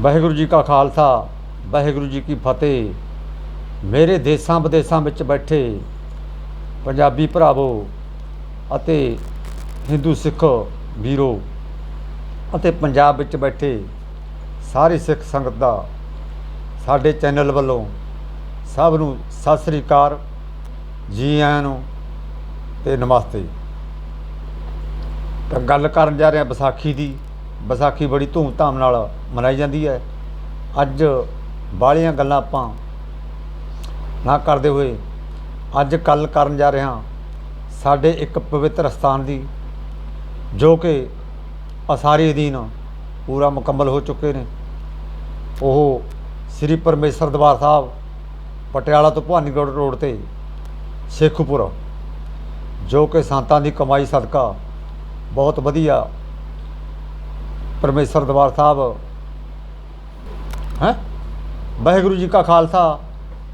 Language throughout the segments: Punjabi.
ਵਾਹਿਗੁਰੂ ਜੀ ਕਾ ਖਾਲਸਾ, ਵਾਹਿਗੁਰੂ ਜੀ ਕੀ ਫਤਿਹ। ਮੇਰੇ ਦੇਸਾਂ ਵਿਦੇਸਾਂ ਵਿੱਚ ਬੈਠੇ ਪੰਜਾਬੀ ਭਰਾਵੋ ਅਤੇ ਹਿੰਦੂ ਸਿੱਖ ਵੀਰੋ ਅਤੇ ਪੰਜਾਬ ਵਿੱਚ ਬੈਠੇ ਸਾਰੀ ਸਿੱਖ ਸੰਗਤ ਦਾ, ਸਾਡੇ ਚੈਨਲ ਵੱਲੋਂ ਸਭ ਨੂੰ ਸਤਿ ਸ੍ਰੀ ਅਕਾਲ, ਜੀ ਆਇਆਂ ਨੂੰ ਤੇ ਨਮਸਤੇ। ਤਾਂ ਗੱਲ ਕਰਨ ਜਾ ਰਹੇ ਹਾਂ ਵਿਸਾਖੀ ਦੀ। ਵਿਸਾਖੀ ਬੜੀ ਧੂਮ-ਧਾਮ ਨਾਲ ਮਨਾਈ ਜਾਂਦੀ ਹੈ। ਅੱਜ ਬਾਹਲੀਆਂ ਗੱਲਾਂ ਆਪਾਂ ਨਾ ਕਰਦੇ ਹੋਏ ਅੱਜ ਕੱਲ ਕਰਨ ਜਾ ਰਹੇ ਹਾਂ ਸਾਡੇ ਇੱਕ ਪਵਿੱਤਰ ਸਥਾਨ ਦੀ, ਜੋ ਕਿ ਅਸਾਰੀ ਅਧੀਨ ਪੂਰਾ ਮੁਕੰਮਲ ਹੋ ਚੁੱਕੇ ਨੇ। ਉਹ ਸ੍ਰੀ ਪਰਮੇਸ਼ਰ ਦਰਬਾਰ ਸਾਹਿਬ, ਪਟਿਆਲਾ ਤੋਂ ਭਵਾਨੀਗੜ੍ਹ ਰੋਡ ਤੇ ਸੇਖੂਪੁਰ, ਜੋ ਕਿ ਸੰਤਾਂ ਦੀ ਕਮਾਈ, ਸਦਕਾ ਬਹੁਤ ਵਧੀਆ ਪਰਮੇਸ਼ਰ ਦਰਬਾਰ ਸਾਹਿਬ। ਹੈ? ਵਾਹਿਗੁਰੂ ਜੀ ਕਾ ਖਾਲਸਾ,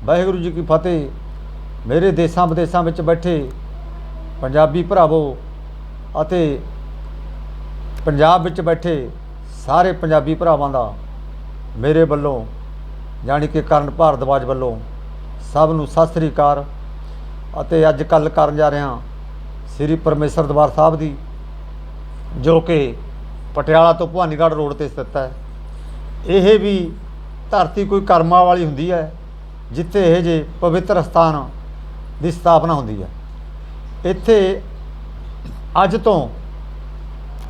ਵਾਹਿਗੁਰੂ ਜੀ ਕੀ ਫਤਿਹ। ਮੇਰੇ ਦੇਸਾਂ ਵਿਦੇਸਾਂ ਵਿੱਚ ਬੈਠੇ ਪੰਜਾਬੀ ਭਰਾਵੋ ਅਤੇ ਪੰਜਾਬ ਵਿੱਚ ਬੈਠੇ ਸਾਰੇ ਪੰਜਾਬੀ ਭਰਾਵਾਂ ਦਾ ਮੇਰੇ ਵੱਲੋਂ ਜਾਣੀ ਕਿ ਕਰਨ ਭਾਰਦਵਾਜ ਵੱਲੋਂ ਸਭ ਨੂੰ ਸਤਿ ਸ੍ਰੀ ਅਕਾਲ। ਅਤੇ ਅੱਜ ਕੱਲ ਕਰਨ ਜਾ ਰਿਹਾ ਸ੍ਰੀ ਪਰਮੇਸ਼ਰ ਦਰਬਾਰ ਸਾਹਿਬ ਦੀ, ਜੋ ਕਿ ਪਟਿਆਲਾ ਤੋਂ ਭਵਾਨੀਗੜ੍ਹ ਰੋਡ ਤੇ ਸਥਿਤ ਹੈ। ਇਹ ਵੀ ਧਰਤੀ ਕੋਈ ਕਰਮਾਂ ਵਾਲੀ ਹੁੰਦੀ ਹੈ, ਜਿੱਥੇ ਇਹ ਜੇ ਪਵਿੱਤਰ ਸਥਾਨ ਦੀ ਸਥਾਪਨਾ ਹੁੰਦੀ ਹੈ। ਇੱਥੇ ਅੱਜ ਤੋਂ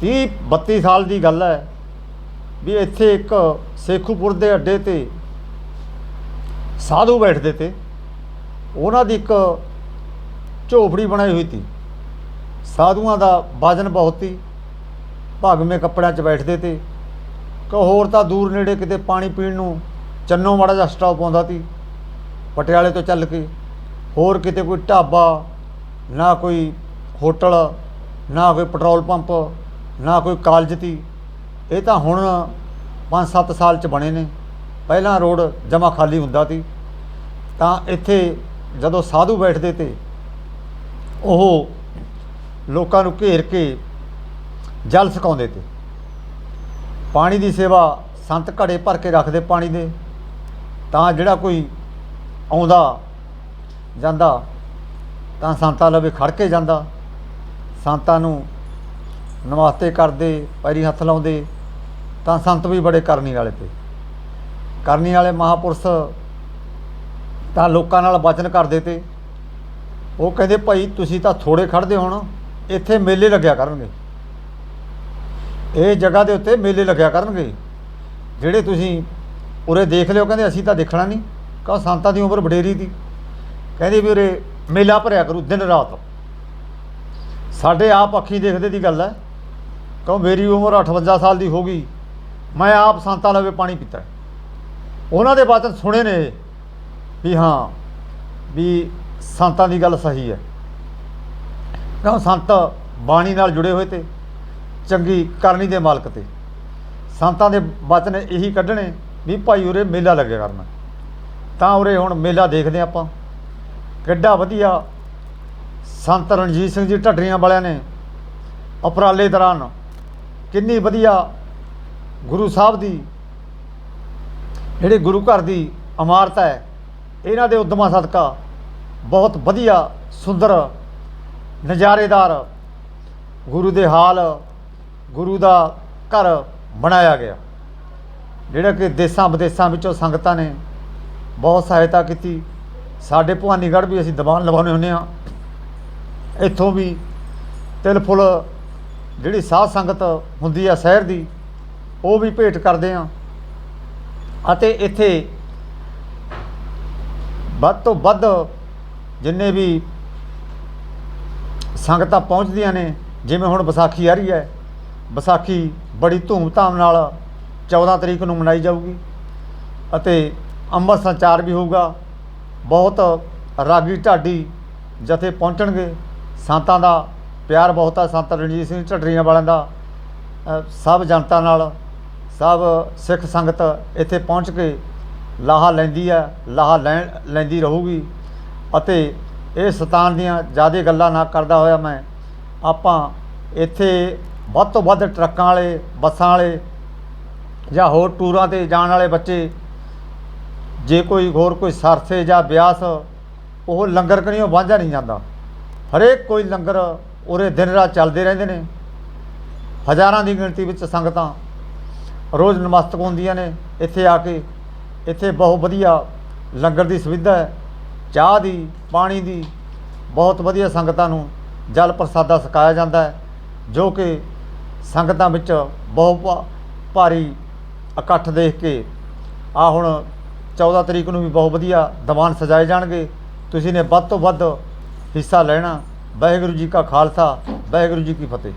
30 32 ਸਾਲ ਦੀ ਗੱਲ ਹੈ ਵੀ ਇੱਥੇ ਇੱਕ ਸੇਖੂਪੁਰ ਦੇ ਅੱਡੇ ਤੇ ਸਾਧੂ ਬੈਠਦੇ ਤੇ ਉਹਨਾਂ ਦੀ ਇੱਕ ਝੋਪੜੀ ਬਣਾਈ ਹੋਈ ਸੀ ਸਾਧੂਆਂ ਦਾ ਵਜਨ ਬਹੁਤ ਸੀ। ਭਾਗਵੇਂ ਕੱਪੜਿਆਂ 'ਚ ਬੈਠਦੇ ਤੇ ਕਿ ਹੋਰ ਤਾਂ ਦੂਰ ਨੇੜੇ ਕਿਤੇ ਪਾਣੀ ਪੀਣ ਨੂੰ ਚੰਨੋ ਮਾੜਾ ਜਿਹਾ ਸਟਾਪ ਆਉਂਦਾ ਸੀ ਪਟਿਆਲੇ ਤੋਂ ਚੱਲ ਕੇ ਹੋਰ ਕਿਤੇ ਕੋਈ ਢਾਬਾ, ਨਾ ਕੋਈ ਹੋਟਲ, ਨਾ ਕੋਈ ਪੈਟਰੋਲ ਪੰਪ, ਨਾ ਕੋਈ ਕਾਲਜ ਤੀ। ਇਹ ਤਾਂ ਹੁਣ 5-7 ਸਾਲ ਚ ਬਣੇ ਨੇ। ਪਹਿਲਾਂ ਰੋਡ ਜਮਾ ਖਾਲੀ ਹੁੰਦਾ ਸੀ ਤਾਂ ਇੱਥੇ ਜਦੋਂ ਸਾਧੂ ਬੈਠਦੇ ਤੇ ਉਹ ਲੋਕਾਂ ਨੂੰ ਘੇਰ ਕੇ ਜਲ ਸੁਕਾਉਂਦੇ ਤੇ। ਪਾਣੀ ਦੀ ਸੇਵਾ ਸੰਤ ਘੜੇ ਭਰ ਕੇ ਰੱਖਦੇ ਪਾਣੀ ਦੇ। ਤਾਂ ਜਿਹੜਾ ਕੋਈ ਆਉਂਦਾ, ਜਾਂਦਾ, ਤਾਂ ਸੰਤਾਂ ਲਵੇ ਖੜ ਕੇ ਜਾਂਦਾ। ਸੰਤਾਂ ਨੂੰ ਨਮਸਤੇ ਕਰਦੇ, ਪੈਰੀ ਹੱਥ ਲਾਉਂਦੇ, ਤਾਂ ਸੰਤ ਵੀ ਬੜੇ ਕਰਨੀ ਵਾਲੇ ਤੇ। ਕਰਨੀ ਵਾਲੇ ਮਹਾਪੁਰਸ਼ ਤਾਂ ਲੋਕਾਂ ਨਾਲ ਵਚਨ ਕਰਦੇ ਤੇ। ਉਹ ਕਹਿੰਦੇ, ਭਾਈ ਤੁਸੀਂ ਤਾਂ ਥੋੜੇ ਖੜਦੇ ਹੋਣ, ਇੱਥੇ ਮੇਲੇ ਲੱਗਿਆ ਕਰਨਗੇ। ਇਹ ਜਗ੍ਹਾ ਦੇ ਉੱਤੇ ਮੇਲੇ ਲੱਗਿਆ ਕਰਨਗੇ। ਜਿਹੜੇ ਤੁਸੀਂ ਉਰੇ ਦੇਖ ਲਿਓ, ਕਹਿੰਦੇ ਅਸੀਂ ਤਾਂ ਦੇਖਣਾ ਨਹੀਂ। ਕਹੋ ਸੰਤਾਂ ਦੀ ਉਮਰ ਵਡੇਰੀ ਦੀ। ਕਹਿੰਦੇ ਵੀ ਉਰੇ ਮੇਲਾ ਭਰਿਆ ਕਰੂ ਦਿਨ ਰਾਤ। ਸਾਡੇ ਆਪ ਅੱਖੀ ਦੇਖਦੇ ਦੀ ਗੱਲ ਹੈ। ਕਹੋ ਮੇਰੀ ਉਮਰ 58 ਸਾਲ ਦੀ ਹੋ ਗਈ। ਮੈਂ ਆਪ ਸੰਤਾਂ ਲਵੇ ਪਾਣੀ ਪੀਤਾ। ਉਹਨਾਂ ਦੇ ਬਾਤਾਂ ਸੁਣੇ ਨੇ ਵੀ ਹਾਂ, ਵੀ ਸੰਤਾਂ ਦੀ ਗੱਲ ਸਹੀ ਹੈ। ਕਿਉਂ ਸੰਤ ਬਾਣੀ ਨਾਲ ਜੁੜੇ ਹੋਏ ਤੇ ਚੰਗੀ ਕਰਨੀ ਦੇ ਮਾਲਕ ਤੇ। ਸੰਤਾਂ ਦੇ ਬਚਨ ਇਹੀ ਕੱਢਣੇ ਵੀ ਭਾਈ ਉਰੇ ਮੇਲਾ ਲੱਗਿਆ ਕਰਨਾ। ਤਾਂ ਉਰੇ ਹੁਣ ਮੇਲਾ ਦੇਖਦੇ ਹਾਂ ਆਪਾਂ। ਕਿੱਡਾ ਵਧੀਆ ਸੰਤ ਰਣਜੀਤ ਸਿੰਘ ਜੀ ਢੱਡਰੀਆਂ ਵਾਲਿਆਂ ਨੇ ਉਪਰਾਲੇ ਦੌਰਾਨ ਕਿੰਨੀ ਵਧੀਆ ਗੁਰੂ ਸਾਹਿਬ ਦੀ ਜਿਹੜੇ ਗੁਰੂ ਘਰ ਦੀ ਇਮਾਰਤ ਹੈ, ਇਹਨਾਂ ਦੇ ਉਦਮਾਂ ਸਦਕਾ ਬਹੁਤ ਵਧੀਆ ਸੁੰਦਰ ਨਜ਼ਾਰੇਦਾਰ ਗੁਰੂ ਦੇ ਹਾਲ ਗੁਰੂ ਦਾ ਘਰ ਬਣਾਇਆ ਗਿਆ। ਜਿਹੜਾ ਕਿ ਦੇਸਾਂ ਵਿਦੇਸਾਂ ਵਿੱਚੋਂ ਸੰਗਤਾਂ ਨੇ ਬਹੁਤ ਸਹਾਇਤਾ ਕੀਤੀ। ਸਾਡੇ ਭਵਾਨੀਗੜ੍ਹ ਵੀ ਅਸੀਂ ਦੀਵਾਨ ਲਵਾਉਂਦੇ ਹੁੰਦੇ ਆ ਇੱਥੋਂ ਵੀ ਤਿਲ ਫੁੱਲ ਜਿਹੜੀ ਸਾਧ ਸੰਗਤ ਹੁੰਦੀ ਆ ਸ਼ਹਿਰ ਦੀ, ਉਹ ਵੀ ਭੇਟ ਕਰਦੇ ਆ ਅਤੇ ਇੱਥੇ ਵੱਧ ਤੋਂ ਵੱਧ ਜਿੰਨੇ ਵੀ ਸੰਗਤਾਂ ਪਹੁੰਚਦੀਆਂ ਨੇ, ਜਿਵੇਂ ਹੁਣ ਵਿਸਾਖੀ ਆ ਰਹੀ ਹੈ ਵਿਸਾਖੀ ਬੜੀ ਧੂਮਧਾਮ ਨਾਲ 14 ਤਰੀਕ ਨੂੰ ਮਨਾਈ ਜਾਊਗੀ ਅਤੇ ਅੰਮ੍ਰਿਤ ਸੰਚਾਰ ਵੀ ਹੋਊਗਾ। ਬਹੁਤ ਰਾਗੀ ਢਾਡੀ ਜਥੇ ਪਹੁੰਚਣਗੇ। ਸੰਤਾਂ ਦਾ ਪਿਆਰ ਬਹੁਤ ਆ, ਸੰਤ ਰਣਜੀਤ ਸਿੰਘ ਢੱਡਰੀਆਂ ਵਾਲਿਆਂ ਦਾ। ਸਭ ਜਨਤਾ ਨਾਲ, ਸਭ ਸਿੱਖ ਸੰਗਤ ਇੱਥੇ ਪਹੁੰਚ ਕੇ ਲਾਹਾ ਲੈਂਦੀ ਹੈ ਲਾਹਾ ਲੈਣ ਲੈਂਦੀ ਰਹੂਗੀ। ਅਤੇ ਇਹ ਸਤਾਨ ਦੀਆਂ ਜ਼ਿਆਦਾ ਗੱਲਾਂ ਨਾ ਕਰਦਾ ਹੋਇਆ ਮੈਂ, ਆਪਾਂ ਇੱਥੇ ਵੱਧ ਤੋਂ ਵੱਧ ਟਰੱਕਾਂ ਵਾਲੇ, ਬੱਸਾਂ ਵਾਲੇ ਜਾਂ ਹੋਰ ਟੂਰਾਂ ਤੇ ਜਾਣ ਵਾਲੇ ਬੱਚੇ, ਜੇ ਕੋਈ ਹੋਰ ਕੋਈ ਸਰਸੇ ਜਾਂ ਬਿਆਸ, ਉਹ ਲੰਗਰ ਕਰੀਓ ਵਾਂਝਾ ਨਹੀਂ ਜਾਂਦਾ। ਹਰੇਕ ਕੋਈ ਲੰਗਰ ਉਰੇ ਦਿਨ ਰਾਤ ਚੱਲਦੇ ਰਹਿੰਦੇ ਨੇ। ਹਜ਼ਾਰਾਂ ਦੀ ਗਿਣਤੀ ਵਿੱਚ ਸੰਗਤਾਂ ਰੋਜ਼ ਨਮਸਤਕ ਹੁੰਦੀਆਂ ਨੇ। ਇੱਥੇ ਆ ਕੇ, ਇੱਥੇ ਬਹੁਤ ਵਧੀਆ ਲੰਗਰ ਦੀ ਸੁਵਿਧਾ ਹੈ। ਚਾਹ ਦੀ, ਪਾਣੀ ਦੀ ਬਹੁਤ ਵਧੀਆ ਸੰਗਤਾਂ ਨੂੰ ਜਲ ਪ੍ਰਸਾਦਾ ਛਕਾਇਆ ਜਾਂਦਾ ਹੈ, ਜੋ ਕਿ ਸੰਗਤਾਂ ਵਿੱਚ ਬਹੁਤ ਭਾਰੀ ਇਕੱਠ ਦੇਖ ਕੇ, ਆ ਹੁਣ 14 ਤਰੀਕ ਨੂੰ ਵੀ ਬਹੁਤ ਵਧੀਆ ਦੀਵਾਨ ਸਜਾਏ ਜਾਣਗੇ। ਤੁਸੀਂ ਨੇ ਵੱਧ ਤੋਂ ਵੱਧ ਹਿੱਸਾ ਲੈਣਾ। ਵਾਹਿਗੁਰੂ ਜੀ ਕਾ ਖਾਲਸਾ, ਵਾਹਿਗੁਰੂ ਜੀ ਕੀ ਫਤਿਹ।